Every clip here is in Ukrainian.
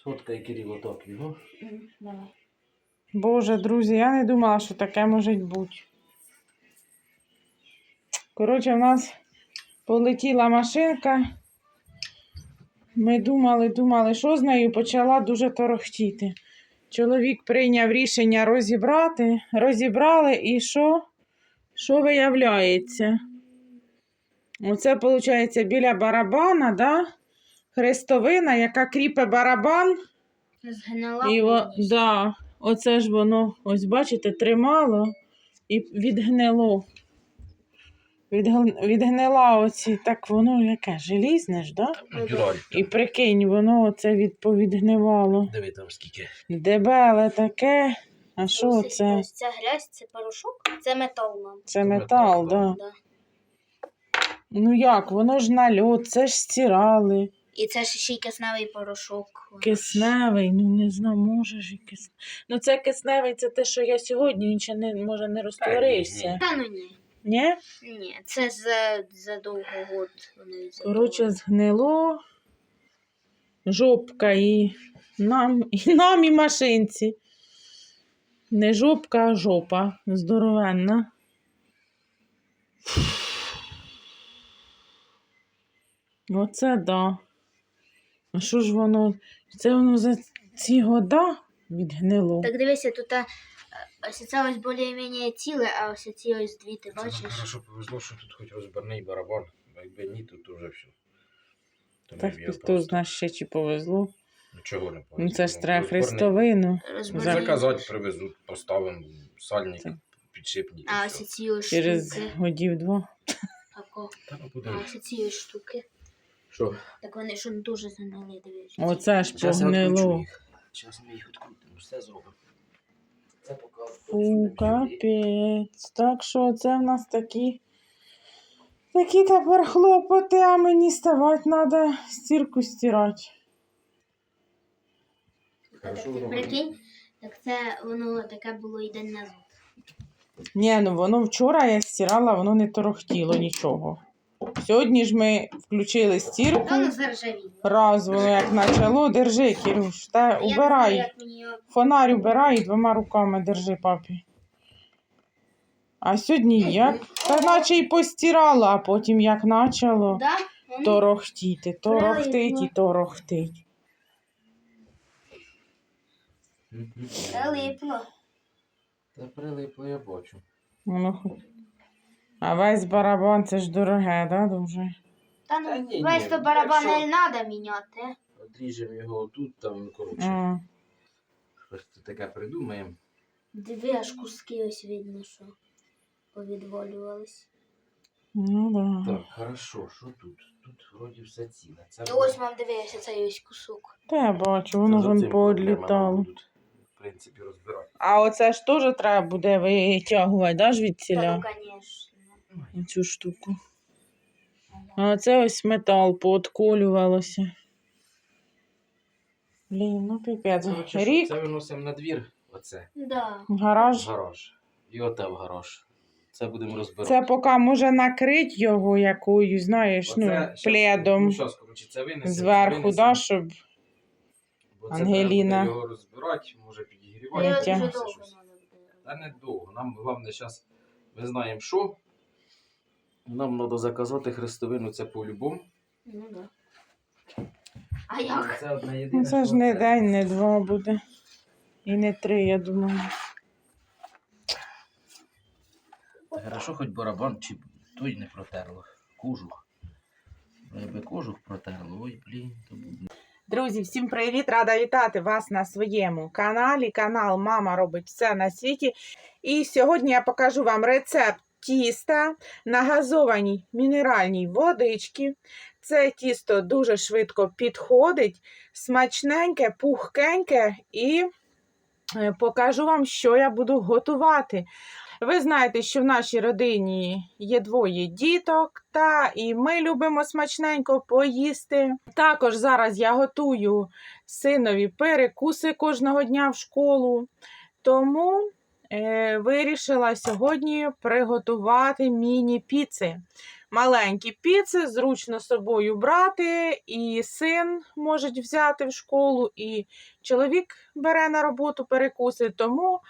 Сфоткай Кирило так його. Давай. Боже, друзі, я не думала, що таке може бути. Коротше, в нас полетіла машинка. Ми думали, думали, що з нею почала дуже торохтіти. Чоловік прийняв рішення розібрати, розібрали і що? Що виявляється? Оце, виходить, біля барабана, да? Хрестовина, яка кріпе барабан. Згнила. І о, да, оце ж воно, ось бачите, тримало і відгнило. Відгнила оці, так воно яке, желізне ж, да? І прикинь, воно оце від, повідгнивало. Диви там скільки. Дебеле таке. А що це? Ось ця грязь, це порошок, це метал нам. Це Це метал, метал, да. Да. Ну як, воно ж на льод, це ж стирали. І це ж ще й кисневий порошок. Кисневий, ну не знаю, може ж і кисневий. Ну це кисневий, це те, що я сьогодні, він ще не, може не розтворився. Та ну ні. Ні? Ні, це за, за довго год. Вони Коротше, згнило. Жопка і нам, і нам, і машинці. Не жопка, а жопа. Здоровенна. Оце да. А що ж воно? Це воно за ці года відгнило. Так дивися, тут а, ось це ось більш-менш ціле, а ось ці ось дві, ти Це бачиш? хорошо повезло, що тут хоч розбірний барабан. Бо Якби ні, тут уже все. То не Так хто просто. знає ще чи повезло. Нічого не повезло. Ну це ж Ну, треба хрестовину. Розбери. Заказати привезуть, поставимо сальник, Це. підшипник. і А все. ось ці ось Через штуки. годів два. Тако. Та ну А подивись. ось ці ось штуки. Що? Так вони ж дуже загнили, дивись. Оце ж Зараз я погнило. їх. Зараз ми їх відкрутимо, все зробимо. Це Фу, капець. Так що це в нас такі. Такі тепер хлопоти, а мені ставати треба стірку стирати. Хорошо, Так, Прикинь, так це воно таке було і день назад. Ні, ну воно вчора я стирала, воно не торохтіло нічого. Сьогодні ж ми включили стірку. Та. Раз воно як почало, держи, Кирюш, та убирай. Фонарь убирай і двома руками держи, папі. А сьогодні як? Та наче й постирала, а потім як почало. Торохтіти, торохтить і Прилипло. торохтить. Прилипло. Та прилипло, я бачу. Воно хоч- А весь барабан це ж дороге, да, дуже? Та Та ну, ні, весь ні, то барабан якщо- не треба міняти. Одріжемо його тут, там, ну, коротше. А, Щось тут таке придумаємо. Диви, аж куски ось видно, що повідвалювались. ну да. Так, хорошо, що тут? Тут вроді все ціле. Це І ось вам дивися, цей ось кусок. Та я бачу, воно за вон поодлітало. будуть, В принципі, розбирати. А оце ж теж треба буде витягувати, да, ж від Та ціля? ну, звісно. Цю штуку. А це ось метал поотколювалося. Блін, ну піпець. Що, Рік, Це виносимо на двір, оце, Да. гараж. гараж. І оте в гараж. Це будемо розбирати. Це поки може накрити його якоюсь, знаєш, ну, щас- пледом Ну, щас, коротше, це винесемо. зверху, да, щоб. Бо це Ангеліна. треба буде його розбирати, може Я підігрівати. Дуже все довго щось. надо буде. Та не довго. Нам головне зараз, ми знаємо, що. Нам треба заказати хрестовину, це по-любому. Ну да. А як? Це одна єдина. Ну, це ж не день, не два буде. І не три, я думаю. Хорошо, хоч барабан чи той не протерло. Кожух. Бо Якби кожух протерло, ой, блін, то буде. Друзі, всім привіт! Рада вітати вас на своєму каналі. Канал Мама робить все на світі. І сьогодні я покажу вам рецепт тіста на газованій мінеральній водичці. Це тісто дуже швидко підходить, смачненьке, пухкеньке і е, покажу вам, що я буду готувати. Ви знаєте, що в нашій родині є двоє діток, та і ми любимо смачненько поїсти. Також зараз я готую синові перекуси кожного дня в школу. Тому вирішила сьогодні приготувати міні-піци. маленькі піци, зручно з собою брати, і син може взяти в школу, і чоловік бере на роботу перекуси. Тому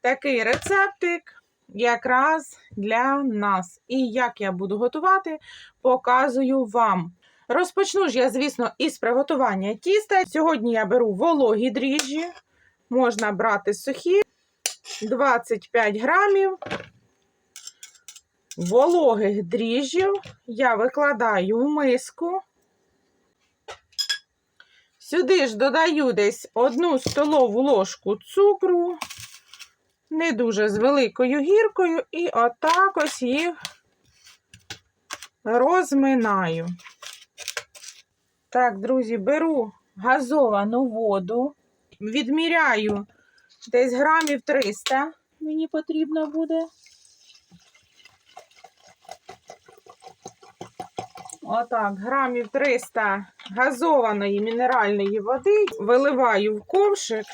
такий рецептик якраз для нас. І як я буду готувати, показую вам. Розпочну ж я, звісно, із приготування тіста. Сьогодні я беру вологі дріжджі, можна брати сухі, 25 грамів. Вологих дріжджів я викладаю в миску. Сюди ж додаю десь одну столову ложку цукру, не дуже з великою гіркою, і отак ось їх розминаю. Так, друзі, беру газовану воду, відміряю десь грамів 300 мені потрібно буде. Отак, грамів 300 газованої мінеральної води виливаю в ковшик,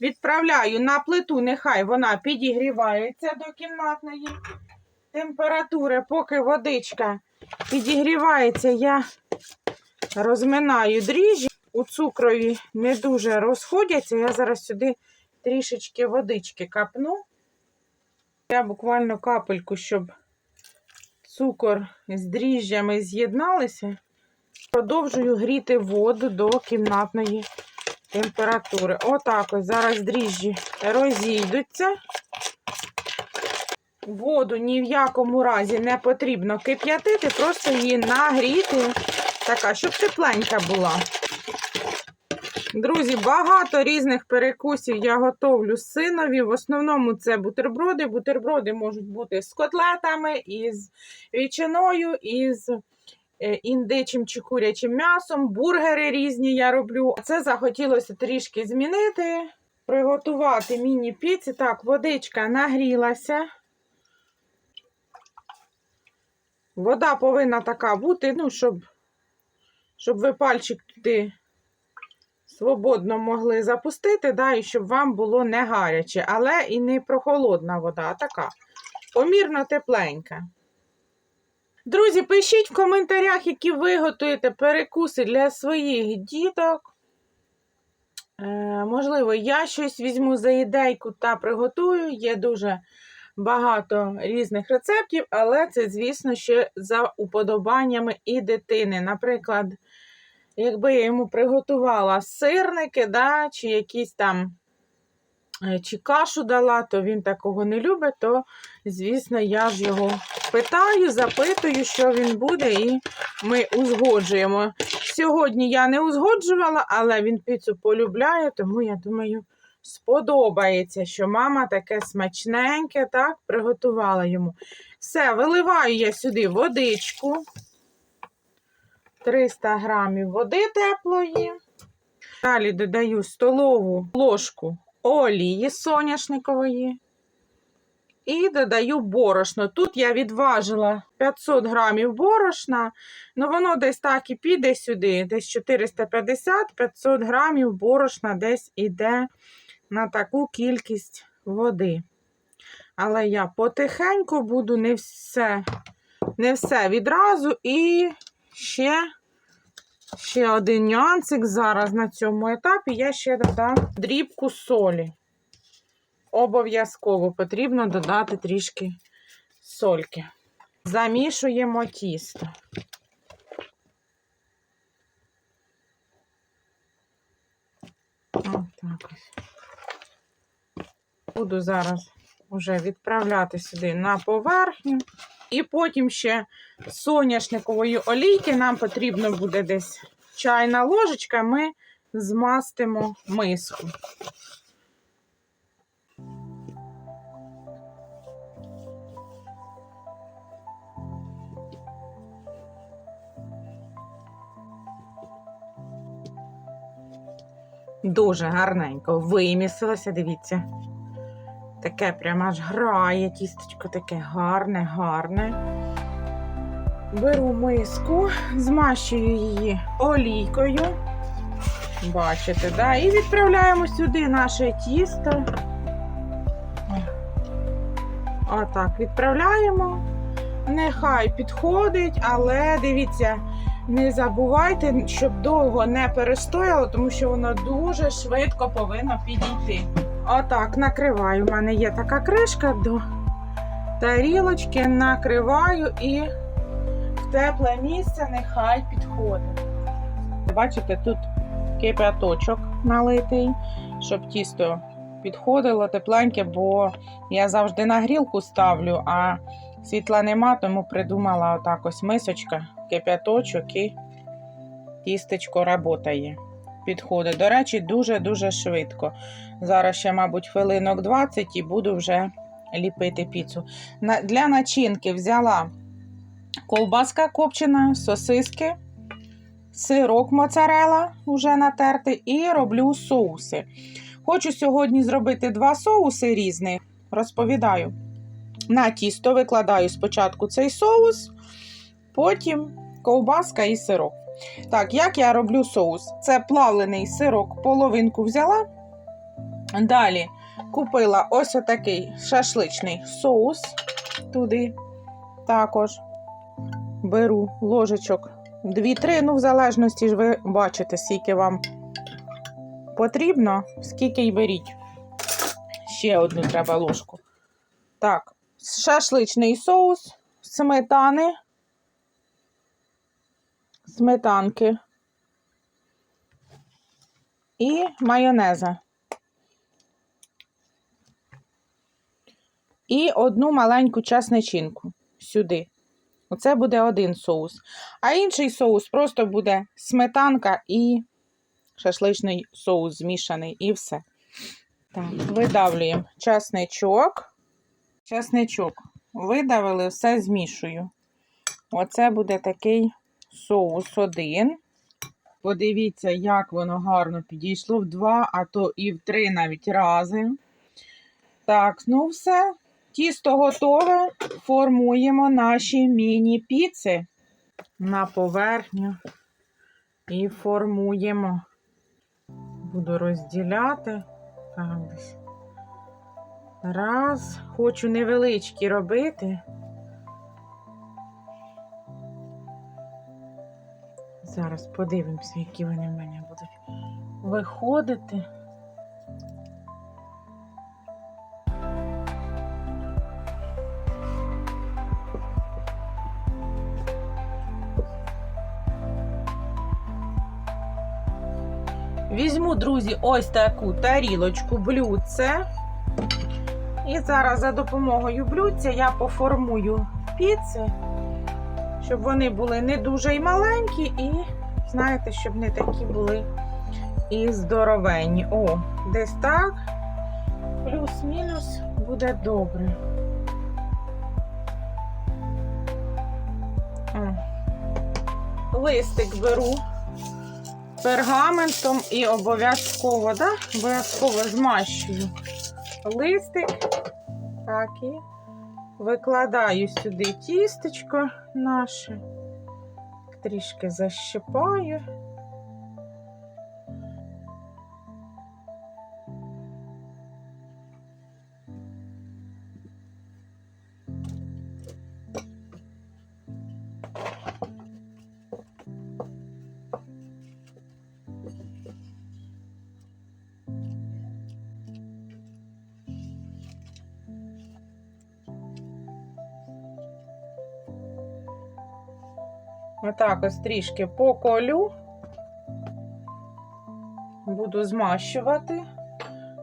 відправляю на плиту, нехай вона підігрівається до кімнатної температури, поки водичка підігрівається, я розминаю дріжджі. У цукрові не дуже розходяться. Я зараз сюди трішечки водички капну. Я буквально капельку, щоб цукор з дріжджами з'єдналися. Продовжую гріти воду до кімнатної температури. Отак ось зараз дріжджі розійдуться. Воду ні в якому разі не потрібно кип'ятити, просто її нагріти, така, щоб тепленька була. Друзі, багато різних перекусів я готовлю синові. В основному це бутерброди. Бутерброди можуть бути з котлетами, із ветчиною, із е, індичим чи курячим м'ясом, бургери різні я роблю. Це захотілося трішки змінити, приготувати міні-піці. Так, водичка нагрілася. Вода повинна така бути, ну, щоб, щоб ви пальчик туди свободно могли запустити, да, і щоб вам було не гаряче, але і не прохолодна вода, а така помірно тепленька. Друзі, пишіть в коментарях, які ви готуєте перекуси для своїх діток. Е, можливо, я щось візьму за ідейку та приготую. Є дуже багато різних рецептів, але це, звісно, ще за уподобаннями і дитини. Наприклад, якби я йому приготувала сирники, да, чи якісь там е, чи кашу дала, то він такого не любить, то, звісно, я ж його питаю, запитую, що він буде, і ми узгоджуємо. Сьогодні я не узгоджувала, але він піцу полюбляє, тому я думаю, сподобається, що мама таке смачненьке так приготувала йому. Все, виливаю я сюди водичку. 300 грамів води теплої. Далі додаю столову ложку олії соняшникової. І додаю борошно. Тут я відважила 500 грамів борошна, ну воно десь так і піде сюди, десь 450-500 грамів борошна десь іде на таку кількість води. Але я потихеньку буду не все, не все відразу і ще, ще один нюансик зараз на цьому етапі я ще додам дрібку солі. Обов'язково потрібно додати трішки сольки. Замішуємо тісто. Отак ось. Буду зараз вже відправляти сюди на поверхню. І потім ще соняшникової олійки нам потрібно буде десь чайна ложечка, ми змастимо миску. Дуже гарненько вимісилося, дивіться. Таке прямо аж грає, тістечко таке гарне, гарне. Беру миску, змащую її олійкою. Бачите, да? І відправляємо сюди наше тісто. Отак, відправляємо. нехай підходить, але дивіться, не забувайте, щоб довго не перестояло, тому що воно дуже швидко повинно підійти. Отак, накриваю. У мене є така кришка до тарілочки, накриваю і в тепле місце нехай підходить. Бачите, тут кипяточок налитий, щоб тісто підходило тепленьке, бо я завжди на грілку ставлю, а світла нема, тому придумала отак ось мисочка, кипяточок і тістечко работає. Підходить. До речі, дуже-дуже швидко. Зараз ще, мабуть, хвилинок 20 і буду вже ліпити піцу. Для начинки взяла ковбаска копчена, сосиски, сирок моцарела вже натертий, і роблю соуси. Хочу сьогодні зробити два соуси різних. Розповідаю. На тісто викладаю спочатку цей соус, потім ковбаска і сирок. Так, як я роблю соус? Це плавлений сирок, половинку взяла. Далі купила ось отакий шашличний соус. Туди також беру ложечок 2-3, ну, в залежності ж ви бачите, скільки вам потрібно, скільки й беріть. Ще одну треба ложку. Так, шашличний соус, сметани, сметанки і майонеза. І одну маленьку часничинку сюди. Оце буде один соус. А інший соус просто буде сметанка і шашличний соус змішаний, і все. Так, видавлюємо часничок. Часничок. Видавили, все змішую. Оце буде такий соус один. Подивіться, як воно гарно підійшло в два, а то і в три навіть рази. Так, ну все. Тісто готове. Формуємо наші міні-піци на поверхню і формуємо. Буду розділяти. Так. Раз. Хочу невеличкі робити. Зараз подивимося, які вони в мене будуть виходити. Візьму, друзі, ось таку тарілочку, блюдце. І зараз за допомогою блюдця я поформую піци, щоб вони були не дуже й маленькі, і, знаєте, щоб не такі були і здоровенні. О, десь так. Плюс-мінус буде добре. Листик беру пергаментом і обов'язково, да? обов'язково змащую листик. Так, і викладаю сюди тістечко наше, трішки защипаю. Отак ось трішки поколю. Буду змащувати.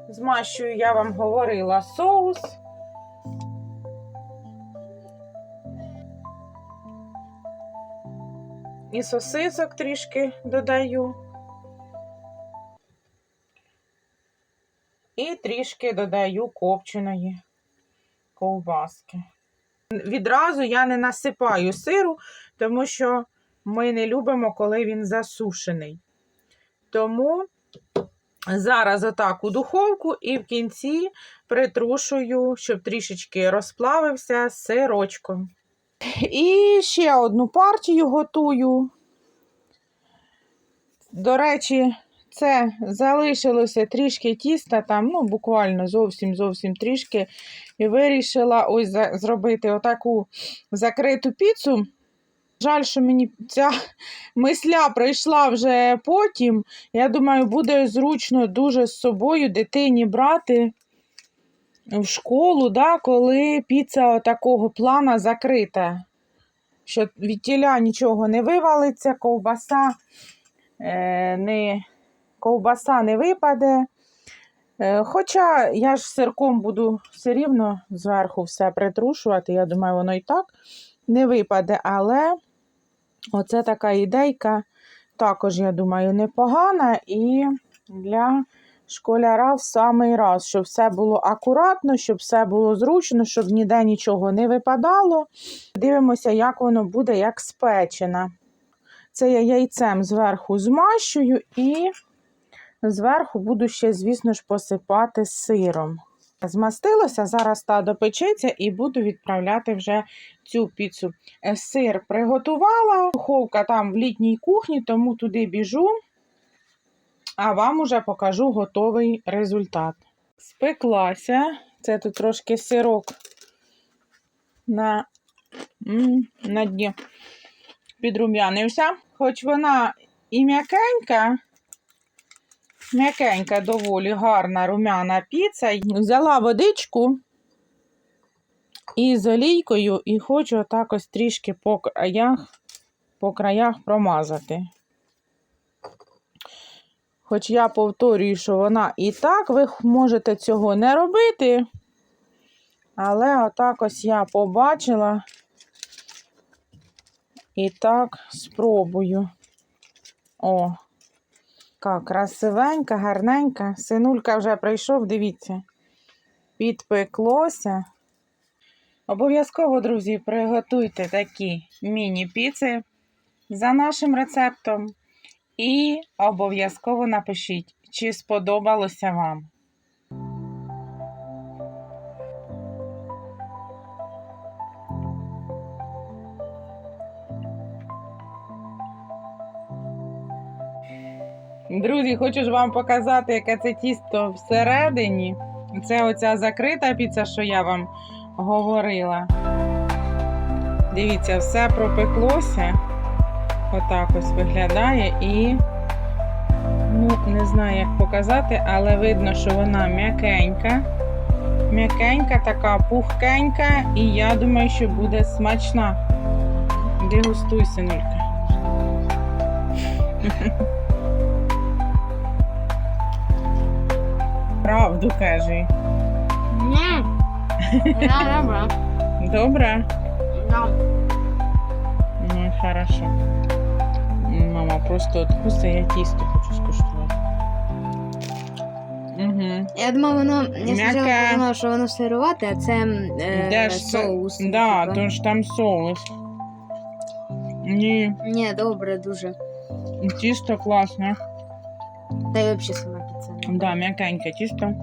Змащую, я вам говорила, соус. І сосисок трішки додаю. І трішки додаю копченої ковбаски. Відразу я не насипаю сиру, тому що ми не любимо, коли він засушений. Тому зараз отак у духовку і в кінці притрушую, щоб трішечки розплавився сирочком. І ще одну партію готую. До речі, Оце залишилося трішки тіста, там, ну, буквально зовсім зовсім трішки. І вирішила ось зробити отаку закриту піцу. Жаль, що мені ця мисля прийшла вже потім. Я думаю, буде зручно дуже з собою дитині брати в школу, да, коли піца такого плана закрита. Що від тіля нічого не вивалиться, ковбаса е, не, ковбаса не випаде. Е, Хоча я ж сирком буду все рівно зверху все притрушувати, я думаю, воно і так не випаде, але оце така ідейка також, я думаю, непогана і для школяра в самий раз, щоб все було акуратно, щоб все було зручно, щоб ніде нічого не випадало. Дивимося, як воно буде, як спечена. Це я яйцем зверху змащую і зверху буду ще, звісно ж, посипати сиром. Змастилося, зараз та допечеться і буду відправляти вже цю піцу. Е, Сир приготувала, духовка там в літній кухні, тому туди біжу, а вам уже покажу готовий результат. Спеклася, це тут трошки сирок на, на дні підрум'янився. Хоч вона і м'якенька, м'якенька, доволі гарна рум'яна піца. Взяла водичку і олійкою, і хочу отак ось трішки по краях, по краях промазати. Хоч я повторюю, що вона і так, ви можете цього не робити. Але отак ось я побачила. І так спробую. О, яка красивенька, гарненька. Синулька вже прийшов, дивіться. Підпеклося. Обов'язково, друзі, приготуйте такі міні-піци за нашим рецептом. І обов'язково напишіть, чи сподобалося вам. Друзі, хочу ж вам показати, яке це тісто всередині. Це оця закрита піца, що я вам говорила. Дивіться, все пропеклося. Отак ось виглядає і, ну, не знаю, як показати, але видно, що вона м'якенька. М'якенька, така пухкенька, і я думаю, що буде смачна. Дегустуй, синулька. Правду кажи. Ні. Я добре. Добре? Да. Ну, хорошо. Мама просто откуси, я тісто хочу скуштувати. Угу. Я думав, воно. Я М'яке. спочатку думала, що воно сирувати, а це е, Де ж це? соус. Да, типа. то ж там соус. Ні, Ні, добре, дуже. тісто класне. Та й взагалі сама піца. Да, м'якеньке тісто.